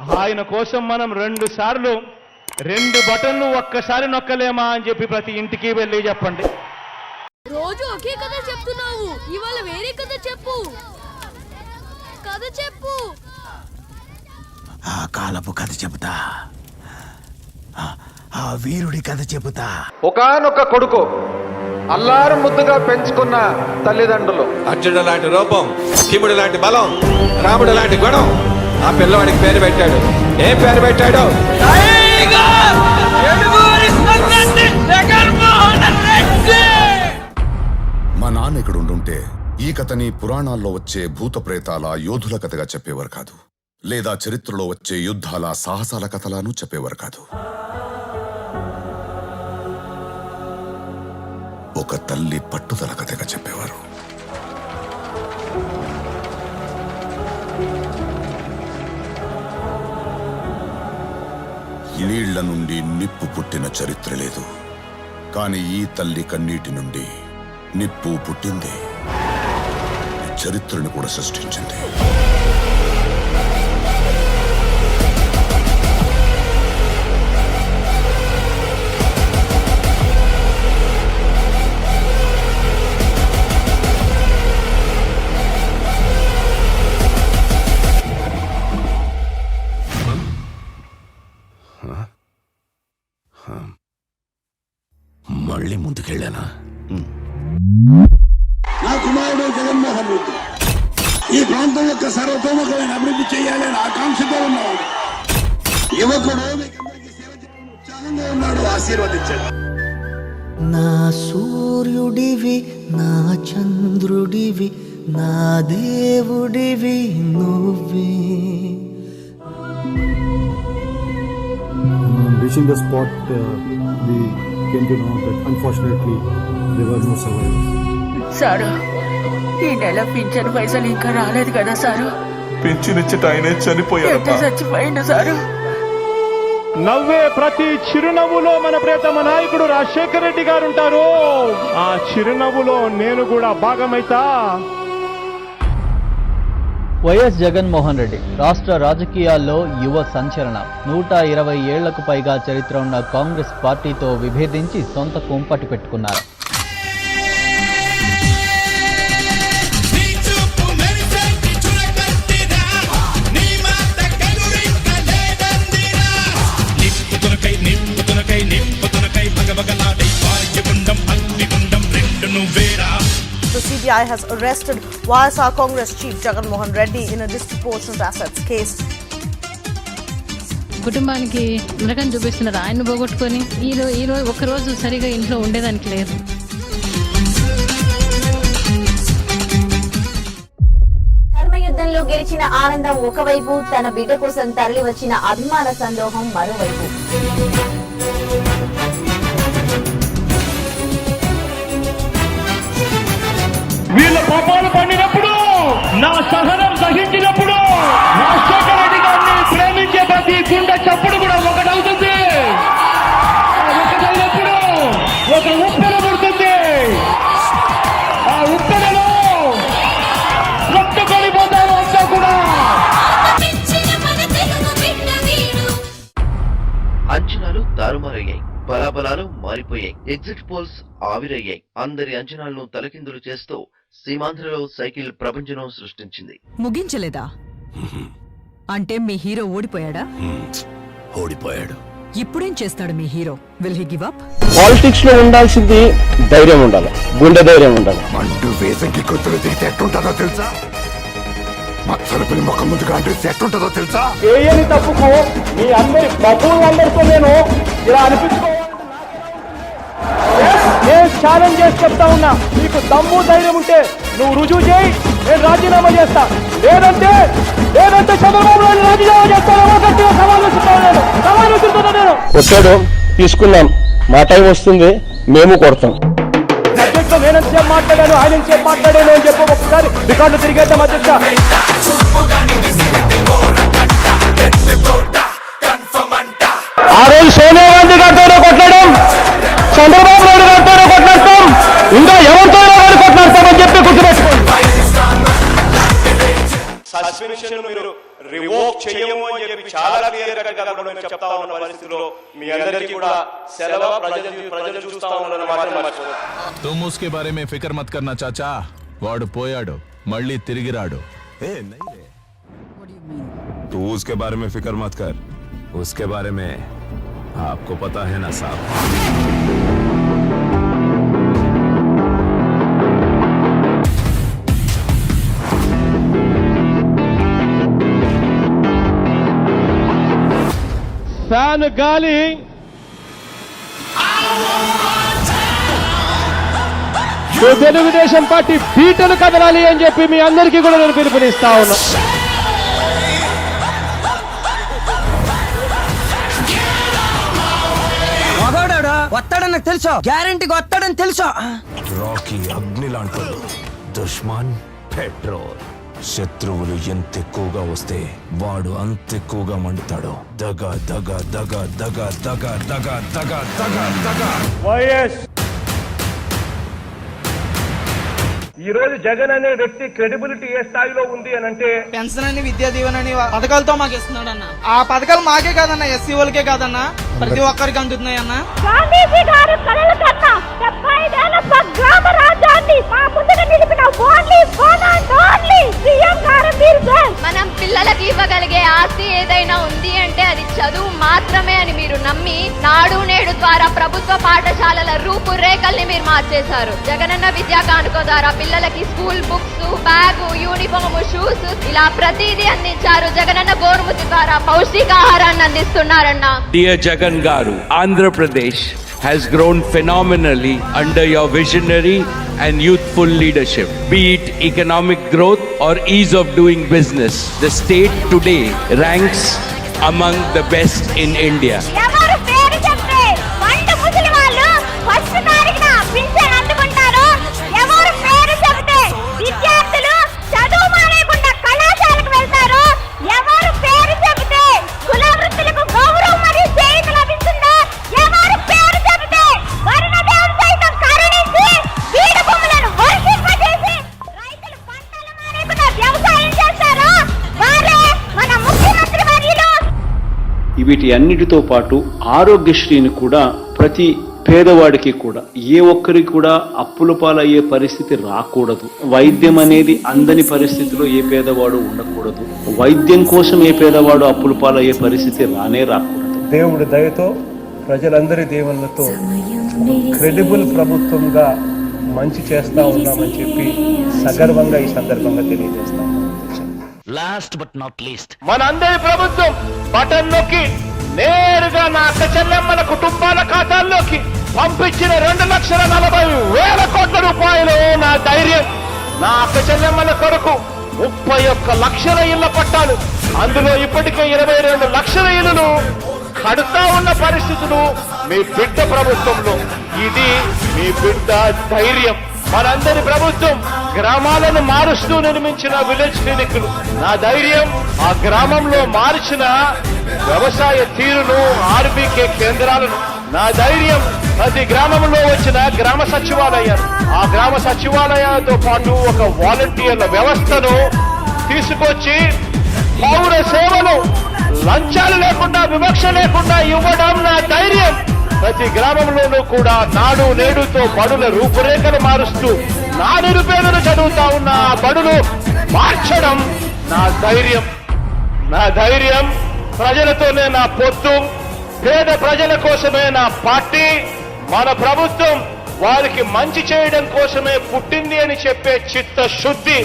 ఆయన కోసం మనం రెండు సార్లు రెండు బటన్లు ఒక్కసారి నొక్కలేమా అని చెప్పి ప్రతి ఇంటికి వెళ్ళి చెప్పండి. రోజు ఒకే కథ చెప్తున్నావు. ఇవాళ వేరే కథ చెప్పు. కథ చెప్పు. ఆ కాలపు కథ చెబుతా. ఆ- ఆ వీరుడి కథ చెబుతా. ఒకానొక కొడుకు అల్లారు ముద్దుగా పెంచుకున్న తల్లిదండ్రులు. అర్జునుడు లాంటి రూపం భీముడు లాంటి బలం రాముడు లాంటి గుణం. ఆ పిల్లవాడికి పేరు పెట్టాడు. ఏం పేరు పెట్టాడు? మా నాన్న ఇక్కడ ఉండుంటే ఈ కథని పురాణాల్లో వచ్చే భూత ప్రేతాల యోధుల కథగా చెప్పేవారు కాదు. లేదా చరిత్రలో వచ్చే యుద్ధాల సాహసాల కథలాను చెప్పేవారు కాదు. ఒక తల్లి పట్టుదల కథగా చెప్పేవారు. నీళ్ళ నుండి నిప్పు పుట్టిన చరిత్ర లేదు. కాని ఈ తల్లి కన్నీటి నుండి నిప్పు పుట్టింది. చరిత్రను కూడా సృష్టించింది. ముందుకెళ్ళానా నా కుమారుడు జగన్మోహన్ రెడ్డి. ఈ ప్రాంతం యొక్క సర్వతోముఖమైన అభివృద్ధి చేయాలని ఆకాంక్షతో ఉన్నవాడు. యువకుడు ఉత్సాహంగా ఉన్నాడు. ఆశీర్వదించండి. నా సూర్యుడివి నా చంద్రుడివి నా దేవుడివి నువ్వే. Reaching the spot, uh, we came to know that unfortunately there were no survivors. Sir ఈ నెల పింఛన్ పైసలు ఇంకా రాలేదు కదా సారు? పెంచినిచ్చట ఆయనే ఎట్లా చనిపోయాడు చచ్చిపోయిండు సారు? నవ్వే ప్రతి చిరునవ్వులో మన ప్రియతమ నాయకుడు రాజశేఖర రెడ్డి గారు ఉంటారు. ఆ చిరునవ్వులో నేను కూడా భాగమైతా. వైఎస్ జగన్మోహన్ రెడ్డి రాష్ట్ర రాజకీయాల్లో యువ సంచలనం. నూట ఇరవై ఏళ్ళకు పైగా చరిత్ర ఉన్న కాంగ్రెస్ పార్టీతో విభేదించి సొంత కుంపటి పెట్టుకున్నారు. CBI has arrested YSR Congress chief Jagan Mohan Reddy in a disproportionate assets case. కుటుంబానికి నరకం చూపిస్తున్నారు ఆయన పోగొట్టుకొని ఈ రోజు ఈ రోజు ఒక రోజు సరిగా ఇంట్లో ఉండేదానికి లేదు ధర్మయుద్ధంలో గెలిచిన ఆనందం ఒకవైపు తన బిడ్డ కోసం తరలి వచ్చిన అభిమాన సందోహం మరోవైపు అంచనాలు తారుమారయ్యాయి. బలాబలాలు మారిపోయాయి. ఎగ్జిట్ పోల్స్ ఆవిరయ్యాయి. అందరి అంచనాలను తలకిందులు చేస్తూ సీమాంధ్రలో సైకిల్ ప్రపంచం సృష్టించింది. ముగించలేదా? అంటే మీ హీరో ఓడిపోయాడా? ఓడిపోయాడు. ఇప్పుడేం చేస్తాడు మీ hero? Will he give up పాలిటిక్స్లో ఉండాల్సింది ధైర్యం ఉండాలి. గుండె ధైర్యం ఉండాలి. మండు వేసంగి కొత్తులు దిగితే ఎట్టుంటుందో తెలుసా? మచ్చల పిల్లి మొక్క ముందుగా అంటే ఎట్టుంటుందో తెలుసా? చేయని తప్పుకు మీ అందరి బహువులందరితో నేను ఇలా అనిపించుకోవాలంటే నేను ఛాలెంజ్ చేసి చెప్తా ఉన్నా. నీకు దమ్ము ధైర్యం ఉంటే నువ్వు రుజువు చేయి నేను రాజీనామా చేస్తా. లేదంటే లేదంటే చంద్రబాబు నాయుడు రాజీనామా చేస్తాను గట్టిగా సవాల్ విసురుతాను నేను సవాల్ విసురుతున్నా నేను కొట్టాడు తీసుకున్నాం. మా టైం వస్తుంది మేము కొడతాం. సబ్జెక్ట్లో నేను ఎంతసేపు మాట్లాడాను ఆయన మాట్లాడాను అని చెప్పి ఒకసారి రికార్డు తిరిగేద్దాం అధ్యక్ష. ఆ రోజు సోనియా గాంధీ గారితోనే కొట్లాడాం చంద్రబాబు నాయుడు గారితోనే కొట్లాడతాం ఇంకా ఎవరితోనో కానీ కొట్లాడతామని చెప్పి గుర్తుపెట్టుకోండి సస్పెన్షన్ మీరు రివోక్ చేయము అని చెప్పి చాలా క్లియర్ కట్ గా కూడా మేము చెప్తా ఉన్న పరిస్థితిలో మీ అందరికీ కూడా సెలవు ప్రజలు ప్రజలు చూస్తా ఉన్నారని మాత్రం మర్చిపోవద్దు तुम उसके बारे में फिक्र मत करना चाचा వాడు పోయాడు మళ్ళీ తిరిగి రాడు तू उसके बारे में फिक्र मत कर उसके बारे में आपको पता है ना साहब ఫ్యాన్ గాలి తెలుగుదేశం పార్టీ బీటలు కదలాలి అని చెప్పి మీ అందరికీ కూడా నేను పిలుపునిస్తా ఉన్నా వస్తాడని తెలుసు? గ్యారంటీగా వస్తాడని తెలుసు? రాకీ అగ్ని లాంటోడు దుష్మాన్ పెట్రోల్. శత్రువులు ఎంత ఎక్కువగా వస్తే వాడు అంత ఎక్కువగా మండుతాడు. దగ దగ దగ దగ దగ దగ దగ దగ దగ. వైఎస్ ఈ రోజు జగన్ అనే వ్యక్తి క్రెడిబిలిటీ ఏ స్థాయిలో ఉంది అని అంటే పెన్షన్ అని విద్యా దీవెన అని పథకాలతో మాకు ఇస్తున్నాడు అన్న. ఆ పథకాలు మాకే కాదన్న ఎస్సీ వాళ్ళకే కాదన్న. ప్రతి ఒక్కరికి అందుతున్నాయి అన్న. గాంధీజీ గారు కలలు కన్నా డెబ్బై ఐదేళ్ళ స్వగ్రామ రాజ్యాన్ని మా ముందుగా నిలిపిన only one and only CM గారు మీరు మనం పిల్లలకి ఇవ్వగలిగే ఆస్తి ఏదైనా చదువు మాత్రమే అని మీరు నమ్మి నాడు నేడు ద్వారా ప్రభుత్వ పాఠశాలల రూపురేఖల్ని మీరు మార్చేశారు. జగనన్న విద్యా కానుక ద్వారా పిల్లలకి school books bag uniform shoes ఇలా ప్రతిదీ అందించారు జగనన్న గోరుముతి ద్వారా పౌష్టికాహారాన్ని అందిస్తున్నారన్న. డియర్ జగన్ గారు Andhra Pradesh has grown phenomenally under your visionary and youthful leadership. Be it economic growth or ease of doing business the state today ranks among the best in India. వీటి అన్నిటితో పాటు ఆరోగ్యశ్రీని కూడా ప్రతి పేదవాడికి కూడా ఏ ఒక్కరికి కూడా అప్పుల పాలయ్యే పరిస్థితి రాకూడదు. వైద్యం అనేది అందని పరిస్థితిలో ఏ పేదవాడు ఉండకూడదు. వైద్యం కోసం ఏ పేదవాడు అప్పుల పాలయ్యే పరిస్థితి రానే రాకూడదు. దేవుడి దయతో ప్రజలందరి దేవుళ్ళతో క్రెడిబుల్ ప్రభుత్వంగా మంచి చేస్తా ఉన్నామని చెప్పి సగర్వంగా ఈ సందర్భంగా తెలియజేస్తాం లాస్ట్ బట్ నాట్ లీస్ట్ మనందరి ప్రభుత్వం బటన్ నొక్కి నేరుగా నా అక్క చెల్లెమ్మల కుటుంబాల ఖాతాల్లోకి పంపించిన రెండు లక్షల నలభై వేల కోట్ల రూపాయలు నా ధైర్యం. నా అక్క చెల్లెమ్మల కొరకు ముప్పై ఒక్క లక్షల ఇళ్ళ పట్టాలు. అందులో ఇప్పటికే ఇరవై రెండు లక్షల ఇళ్ళను కడుతా ఉన్న పరిస్థితులు మీ బిడ్డ ప్రభుత్వంలో. ఇది మీ బిడ్డ ధైర్యం. మనందరి ప్రభుత్వం గ్రామాలను మారుస్తూ నిర్మించిన విలేజ్ క్లినిక్లు నా ధైర్యం ఆ గ్రామంలో మార్చిన వ్యవసాయ తీరును ఆర్బీకే కేంద్రాలను. నా ధైర్యం ప్రతి గ్రామంలో వచ్చిన గ్రామ సచివాలయాలు. ఆ గ్రామ సచివాలయాలతో పాటు ఒక వాలంటీర్ల వ్యవస్థను తీసుకొచ్చి పౌర సేవలు లంచాలు లేకుండా వివక్ష లేకుండా ఇవ్వడం నా ధైర్యం. ప్రతి గ్రామంలోనూ కూడా నాడు నేడుతో బడుల రూపురేఖలు మారుస్తూ నా నిరుపేదలు చదువుతా ఉన్న ఆ బడులు మార్చడం నా ధైర్యం. నా ధైర్యం ప్రజలతోనే నా పొత్తు పేద ప్రజల కోసమే నా పార్టీ మన ప్రభుత్వం వారికి మంచి చేయడం కోసమే పుట్టింది అని చెప్పే చిత్తశుద్ధి.